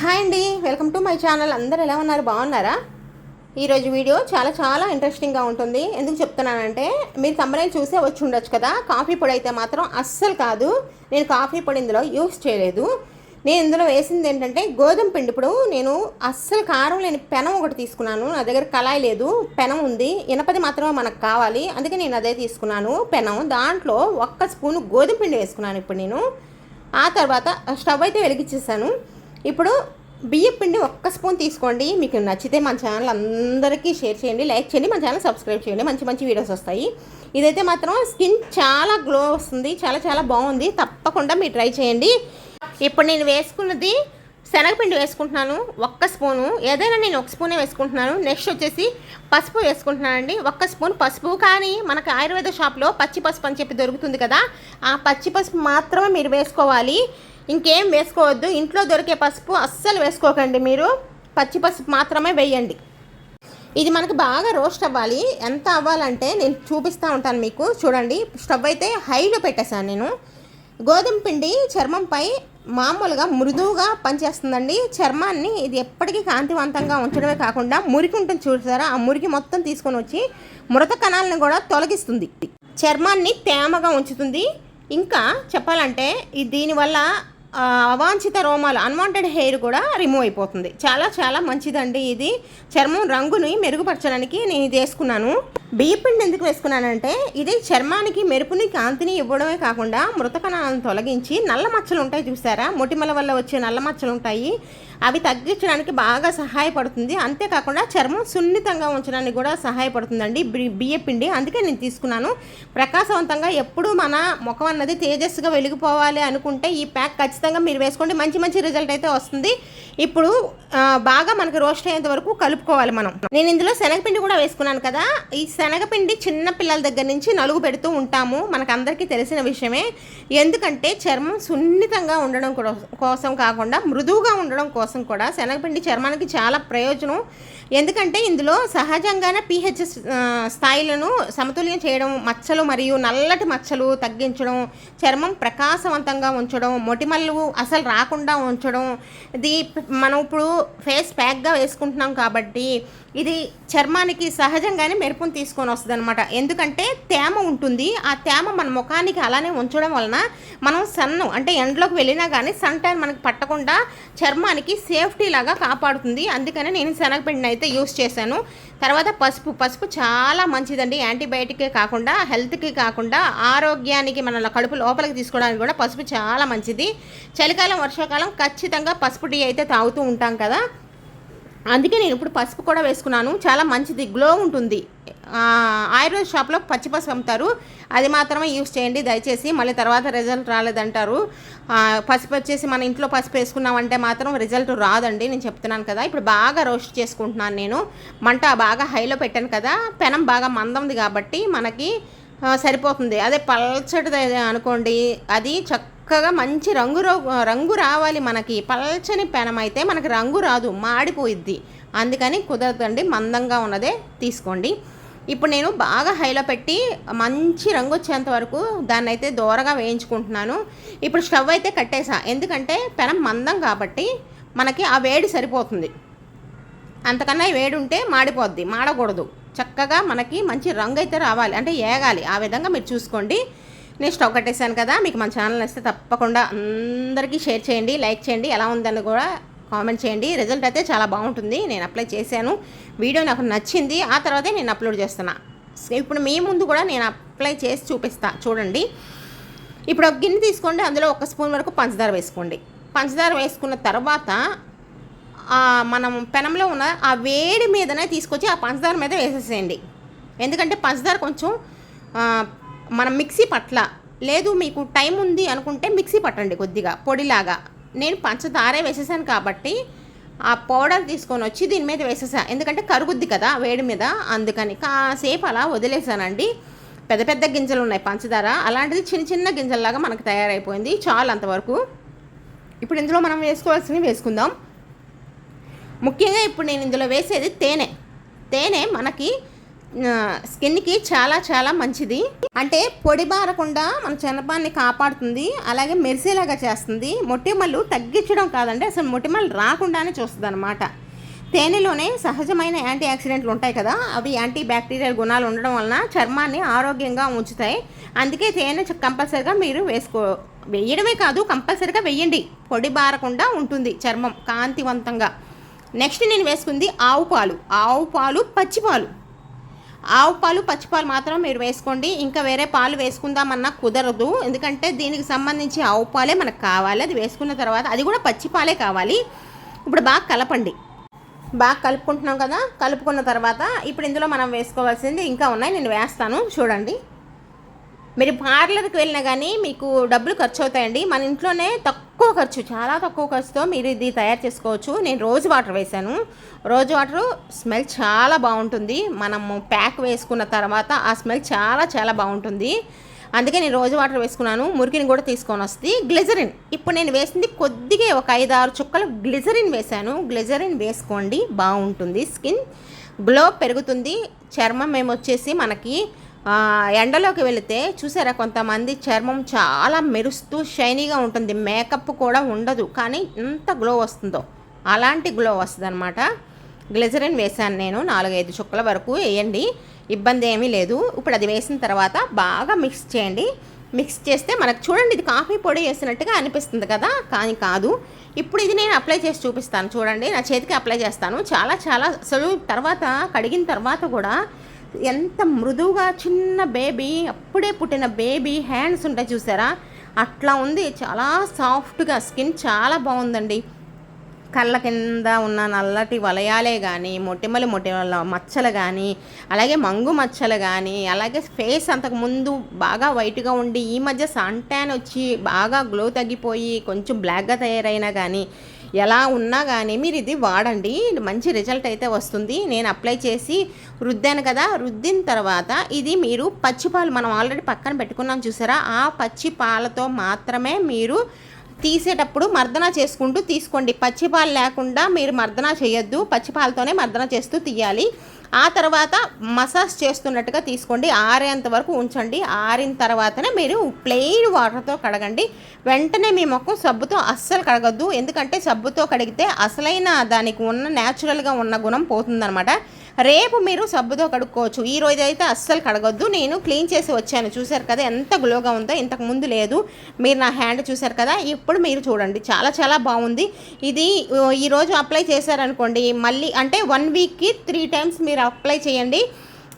Hi అండి. Welcome to my channel. అందరు ఎలా ఉన్నారు? బాగున్నారా? ఈరోజు వీడియో చాలా చాలా ఇంట్రెస్టింగ్గా ఉంటుంది. ఎందుకు చెప్తున్నానంటే మీరు తమ్మనే చూసే వచ్చి ఉండొచ్చు కదా. కాఫీ పొడి అయితే మాత్రం అస్సలు కాదు. నేను కాఫీ పొడి ఇందులో యూస్ చేయలేదు. నేను ఇందులో వేసింది ఏంటంటే గోధుమ పిండి. ఇప్పుడు నేను అస్సలు కారం లేని పెనం ఒకటి తీసుకున్నాను. నా దగ్గర కళాయి లేదు. పెనం ఉంది. ఇనపది మాత్రమే మనకు కావాలి. అందుకే నేను అదే తీసుకున్నాను. పెనం. దాంట్లో ఒక్క స్పూను గోధుమ పిండి వేసుకున్నాను ఇప్పుడు నేను. ఆ తర్వాత స్టవ్ అయితే వెలిగించేసాను ఇప్పుడు బియ్యం పిండి ఒక్క స్పూన్ తీసుకోండి. మీకు నచ్చితే మన ఛానల్ అందరికీ షేర్ చేయండి లైక్ చేయండి మన ఛానల్ సబ్స్క్రైబ్ చేయండి. మంచి మంచి వీడియోస్ వస్తాయి. ఇదైతే మాత్రం స్కిన్ చాలా గ్లో వస్తుంది చాలా చాలా బాగుంది. తప్పకుండా మీరు ట్రై చేయండి. ఇప్పుడు నేను వేసుకున్నది శనగపిండి వేసుకుంటున్నాను ఒక్క స్పూను. ఏదైనా నేను ఒక స్పూనే వేసుకుంటున్నాను. నెక్స్ట్ వచ్చేసి పసుపు వేసుకుంటున్నానండి ఒక్క స్పూన్ పసుపు. కానీ మనకు ఆయుర్వేద షాప్లో పచ్చి పసుపు అని చెప్పి దొరుకుతుంది కదా ఆ పచ్చి పసుపు మాత్రమే మీరు వేసుకోవాలి. ఇంకేం వేసుకోవద్దు. ఇంట్లో దొరికే పసుపు అస్సలు వేసుకోకండి మీరు. పచ్చి పసుపు మాత్రమే వేయండి. ఇది మనకు బాగా రోస్ట్ అవ్వాలి. ఎంత అవ్వాలంటే నేను చూపిస్తూ ఉంటాను మీకు. చూడండి. స్టవ్ అయితే హైలో పెట్టేశాను నేను. గోధుమ పిండి చర్మంపై మామూలుగా మృదువుగా పనిచేస్తుందండి. చర్మాన్ని ఇది ఎప్పటికీ కాంతివంతంగా ఉంచడమే కాకుండా మురికి ఉంటుంది చూసారా? ఆ మురికి మొత్తం తీసుకొని వచ్చి మృత కణాలను కూడా తొలగిస్తుంది. చర్మాన్ని తేమగా ఉంచుతుంది. ఇంకా చెప్పాలంటే ఈ దీనివల్ల అవాంఛిత రోమాలు అన్వాంటెడ్ హెయిర్ కూడా రిమూవ్ అయిపోతుంది. చాలా చాలా మంచిదండి ఇది. చర్మం రంగుని మెరుగుపరచడానికి నేను ఇది వేసుకున్నాను. బియ్యపిండి ఎందుకు వేసుకున్నానంటే ఇది చర్మానికి మెరుపుని కాంతిని ఇవ్వడమే కాకుండా మృతకణాలను తొలగించి నల్ల మచ్చలు ఉంటాయి చూసారా? మొటిమల వల్ల వచ్చే నల్ల మచ్చలు ఉంటాయి అవి తగ్గించడానికి బాగా సహాయపడుతుంది. అంతేకాకుండా చర్మం సున్నితంగా ఉంచడానికి కూడా సహాయపడుతుందండి. బి- బియ్యపిండి అందుకే నేను తీసుకున్నాను. ప్రకాశవంతంగా ఎప్పుడు మన ముఖం అన్నది తేజస్సుగా వెలిగిపోవాలి అనుకుంటే ఈ ప్యాక్ ఖచ్చితంగా మీరు వేసుకోండి. మంచి మంచి రిజల్ట్ అయితే వస్తుంది. ఇప్పుడు బాగా మనకి రోస్ట్ అయ్యేంత వరకు కలుపుకోవాలి మనం. నేను ఇందులో శనగపిండి కూడా వేసుకున్నాను కదా. ఈ శనగపిండి చిన్న పిల్లల దగ్గర నుంచి నలుగు పెడుతూ ఉంటాము. మనకు అందరికీ తెలిసిన విషయమే. ఎందుకంటే చర్మం సున్నితంగా ఉండడం కోసం కాకుండా మృదువుగా ఉండడం కోసం కూడా శనగపిండి చర్మానికి చాలా ప్రయోజనం. ఎందుకంటే ఇందులో సహజంగానే పీహెచ్ స్థాయిలను సమతుల్యం చేయడం మచ్చలు మరియు నల్లటి మచ్చలు తగ్గించడం చర్మం ప్రకాశవంతంగా ఉంచడం మొటిమలు అసలు రాకుండా ఉంచడం ఇది మనం ఇప్పుడు ఫేస్ ప్యాక్గా వేసుకుంటున్నాం కాబట్టి ఇది చర్మానికి సహజంగానే మెరుపును తీసుకొని వస్తుంది అనమాట ఎందుకంటే తేమ ఉంటుంది. ఆ తేమ మన ముఖానికి అలానే ఉంచడం వలన మనం సన్ అంటే ఎండలోకి వెళ్ళినా కానీ సన్ టైన్ మనకి పట్టకుండా చర్మానికి సేఫ్టీ లాగా కాపాడుతుంది. అందుకనే నేను శనగపిండిని అయితే యూస్ చేశాను. తర్వాత పసుపు. పసుపు చాలా మంచిదండి. యాంటీబయాటికే కాకుండా హెల్త్కి కాకుండా ఆరోగ్యానికి మన కడుపు లోపలికి తీసుకోవడానికి కూడా పసుపు చాలా మంచిది. చలికాలం వర్షాకాలం ఖచ్చితంగా పసుపు టీ అయితే తాగుతూ ఉంటాం కదా. అందుకే నేను ఇప్పుడు పసుపు కూడా వేసుకున్నాను. చాలా మంచిది గ్లో ఉంటుంది. ఆయుర్వేద షాప్లో పచ్చి పసుపు అమ్ముతారు. అది మాత్రమే యూస్ చేయండి దయచేసి. మళ్ళీ తర్వాత రిజల్ట్ రాలేదంటారు. పసుపు వచ్చేసి మన ఇంట్లో పసుపు వేసుకున్నామంటే మాత్రం రిజల్ట్ రాదండి. నేను చెప్తున్నాను కదా. ఇప్పుడు బాగా రోస్ట్ చేసుకుంటున్నాను నేను. మంట బాగా హైలో పెట్టాను కదా. పెనం బాగా మందంది కాబట్టి మనకి సరిపోతుంది. అదే పల్చటి అనుకోండి అది చక్క చక్కగా మంచి రంగు రంగు రావాలి మనకి. పల్చని పెనం అయితే మనకి రంగు రాదు మాడిపోయిద్ది. అందుకని కుదరదండి మందంగా ఉన్నదే తీసుకోండి. ఇప్పుడు నేను బాగా హైలో పెట్టి మంచి రంగు వచ్చేంత వరకు దాన్ని అయితే దూరగా వేయించుకుంటున్నాను. ఇప్పుడు స్టవ్ అయితే కట్టేసా. ఎందుకంటే పెనం మందం కాబట్టి మనకి ఆ వేడి సరిపోతుంది. అంతకన్నా వేడి ఉంటే మాడిపోద్ది మాడకూడదు. చక్కగా మనకి మంచి రంగు అయితే రావాలి అంటే ఏగాలి. ఆ విధంగా మీరు చూసుకోండి. నేను స్టవ్ కట్టేశాను కదా మీకు మన ఛానల్ నచ్చితే తప్పకుండా అందరికీ షేర్ చేయండి లైక్ చేయండి ఎలా ఉందని కూడా కామెంట్ చేయండి. రిజల్ట్ అయితే చాలా బాగుంటుంది నేను అప్లై చేశాను. వీడియో నాకు నచ్చింది ఆ తర్వాతే నేను అప్లోడ్ చేస్తున్నా. ఇప్పుడు మీ ముందు కూడా నేను అప్లై చేసి చూపిస్తా చూడండి. ఇప్పుడు ఒక గిన్నె తీసుకోండి అందులో ఒక స్పూన్ వరకు పంచదార వేసుకోండి. పంచదార వేసుకున్న తర్వాత మనం పెనంలో ఉన్న ఆ వేడి మీదనే తీసుకొచ్చి ఆ పంచదార మీద వేసేసేయండి. ఎందుకంటే పంచదార కొంచెం మనం మిక్సీ పట్ల లేదు మీకు టైం ఉంది అనుకుంటే మిక్సీ పట్టండి కొద్దిగా పొడిలాగా. నేను పంచదారే వేసేసాను కాబట్టి ఆ పౌడర్ తీసుకొని వచ్చి దీని మీద వేసేసా. ఎందుకంటే కరుగుద్ది కదా వేడి మీద అందుకని కాసేపు అలా వదిలేసానండి. పెద్ద పెద్ద గింజలు ఉన్నాయి పంచదార అలాంటిది చిన్న చిన్న గింజల్లాగా మనకు తయారైపోయింది చాలు అంతవరకు. ఇప్పుడు ఇందులో మనం వేసుకోవాల్సినవి వేసుకుందాం. ముఖ్యంగా ఇప్పుడు నేను ఇందులో వేసేది తేనె. తేనె మనకి స్కిన్కి చాలా చాలా మంచిది. అంటే పొడి బారకుండా మన చర్మాన్ని కాపాడుతుంది. అలాగే మెరిసేలాగా చేస్తుంది. మొటిమలు తగ్గించడం కాదండి. అసలు మొటిమలు రాకుండానే చూస్తుంది అనమాట తేనెలోనే సహజమైన యాంటీ ఆక్సిడెంట్లు ఉంటాయి కదా అవి యాంటీ బ్యాక్టీరియల్ గుణాలు ఉండడం వలన చర్మాన్ని ఆరోగ్యంగా ఉంచుతాయి. అందుకే తేనె కంపల్సరిగా మీరు వేసుకో వేయడమే కాదు కంపల్సరిగా వేయండి. పొడి బారకుండా ఉంటుంది చర్మం కాంతివంతంగా. నెక్స్ట్ నేను వేసుకుంది ఆవు పాలు. ఆవు పాలు పచ్చిపాలు. ఆవు పాలు పచ్చిపాలు మాత్రం మీరు వేసుకోండి. ఇంకా వేరే పాలు వేసుకుందామన్నా కుదరదు. ఎందుకంటే దీనికి సంబంధించి ఆవు పాలే మనకు కావాలి. అది వేసుకున్న తర్వాత అది కూడా పచ్చిపాలే కావాలి. ఇప్పుడు బాగా కలపండి. బాగా కలుపుకుంటున్నాం కదా. కలుపుకున్న తర్వాత ఇప్పుడు ఇందులో మనం వేసుకోవాల్సింది ఇంకా ఉన్నాయి. నేను వేస్తాను. చూడండి. మీరు పార్లర్కి వెళ్ళినా కానీ మీకు డబ్బులు ఖర్చు అవుతాయండి. మన ఇంట్లోనే తక్కువ తక్కువ ఖర్చు చాలా తక్కువ ఖర్చుతో మీరు ఇది తయారు చేసుకోవచ్చు. నేను రోజు వాటర్ వేసాను రోజు వాటర్ స్మెల్ చాలా బాగుంటుంది. మనము ప్యాక్ వేసుకున్న తర్వాత ఆ స్మెల్ చాలా చాలా బాగుంటుంది. అందుకే నేను రోజు వాటర్ వేసుకున్నాను. మురికిని కూడా తీసుకొని వస్తుంది. గ్లిజరిన్. ఇప్పుడు నేను వేసింది కొద్దిగా ఒక ఐదు ఆరు చుక్కలు గ్లిజరిన్ వేశాను. గ్లిజరిన్ వేసుకోండి. బాగుంటుంది. స్కిన్ గ్లో పెరుగుతుంది. చర్మం ఏమొచ్చేసి మనకి ఎండలోకి వెళితే చూసారా కొంతమంది చర్మం చాలా మెరుస్తూ షైనీగా ఉంటుంది. మేకప్ కూడా ఉండదు కానీ ఎంత గ్లో వస్తుందో. అలాంటి గ్లో వస్తుంది అనమాట గ్లిజరిన్ వేసాను నేను నాలుగైదు చుక్కల వరకు వేయండి ఇబ్బంది ఏమీ లేదు. ఇప్పుడు అది వేసిన తర్వాత బాగా మిక్స్ చేయండి. మిక్స్ చేస్తే మనకు చూడండి ఇది కాఫీ పొడి వేసినట్టుగా అనిపిస్తుంది కదా కానీ కాదు. ఇప్పుడు ఇది నేను అప్లై చేసి చూపిస్తాను చూడండి. నా చేతికి అప్లై చేస్తాను. చాలా చాలా అసలు తర్వాత కడిగిన తర్వాత కూడా ఎంత మృదువుగా చిన్న బేబీ అప్పుడే పుట్టిన బేబీ హ్యాండ్స్ ఉంటాయి చూసారా? అట్లా ఉంది. చాలా సాఫ్ట్గా స్కిన్ చాలా బాగుందండి. కళ్ళ కింద ఉన్న నల్లటి వలయాలే కానీ మొటిమలు మొటిమల మచ్చలు కానీ అలాగే మంగు మచ్చలు కానీ అలాగే ఫేస్ అంతకు ముందు బాగా వైట్గా ఉండి ఈ మధ్య సన్ ట్యాన్ వచ్చి బాగా గ్లో తగ్గిపోయి కొంచెం బ్లాక్గా తయారైనా కానీ ఎలా ఉన్నా కానీ మీరు ఇది వాడండి. మంచి రిజల్ట్ అయితే వస్తుంది. నేను అప్లై చేసి రుద్దాను కదా. రుద్దిన తర్వాత ఇది మీరు పచ్చిపాలు మనం ఆల్రెడీ పక్కన పెట్టుకున్నాం చూసారా? ఆ పచ్చి పాలతో మాత్రమే మీరు తీసేటప్పుడు మర్దన చేసుకుంటూ తీసుకోండి. పచ్చిపాలు లేకుండా మీరు మర్దన చేయొద్దు. పచ్చిపాలతోనే మర్దన చేస్తూ తీయాలి. ఆ తర్వాత మసాజ్ చేస్తున్నట్టుగా తీసుకోండి. ఆరేంత వరకు ఉంచండి. ఆరిన తర్వాతనే మీరు ప్లెయిన్ వాటర్తో కడగండి. వెంటనే మీ మొక్కం సబ్బుతో అస్సలు కడగద్దు. ఎందుకంటే సబ్బుతో కడిగితే అసలైన దానికి ఉన్న న్యాచురల్గా ఉన్న గుణం పోతుందనమాట రేపు మీరు సబ్బుతో కడుక్కోవచ్చు. ఈ రోజు అయితే అస్సలు కడగొద్దు. నేను క్లీన్ చేసి వచ్చాను. చూసారు కదా ఎంత గ్లోగా ఉందో ఇంతకు ముందు లేదు. మీరు నా హ్యాండ్ చూసారు కదా ఇప్పుడు మీరు చూడండి. చాలా చాలా బాగుంది. ఇది ఈరోజు అప్లై చేశారనుకోండి మళ్ళీ అంటే వన్ వీక్కి త్రీ టైమ్స్ మీరు అప్లై చేయండి.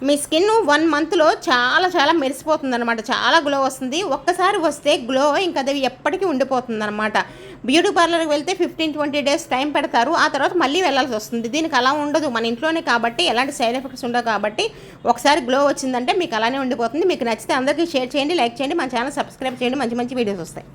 మీ స్కిన్ వన్ మంత్లో చాలా చాలా మెరిసిపోతుంది అనమాట చాలా గ్లో వస్తుంది. ఒక్కసారి వస్తే గ్లో ఇంకా అది ఎప్పటికీ ఉండిపోతుంది అనమాట బ్యూటీ పార్లర్కి వెళ్తే ఫిఫ్టీన్ ట్వంటీ డేస్ టైం పెడతారు. ఆ తర్వాత మళ్ళీ వెళ్ళాల్సి వస్తుంది. దీనికి అలా ఉండదు. మన ఇంట్లోనే కాబట్టి ఎలాంటి సైడ్ ఎఫెక్ట్స్ ఉండవు కాబట్టి ఒకసారి గ్లో వచ్చిందంటే మీకు అలానే ఉండిపోతుంది. మీకు నచ్చితే అందరికీ షేర్ చేయండి లైక్ చేయండి మన ఛానల్ సబ్స్క్రైబ్ చేయండి. మంచి మంచి వీడియోస్ వస్తాయి.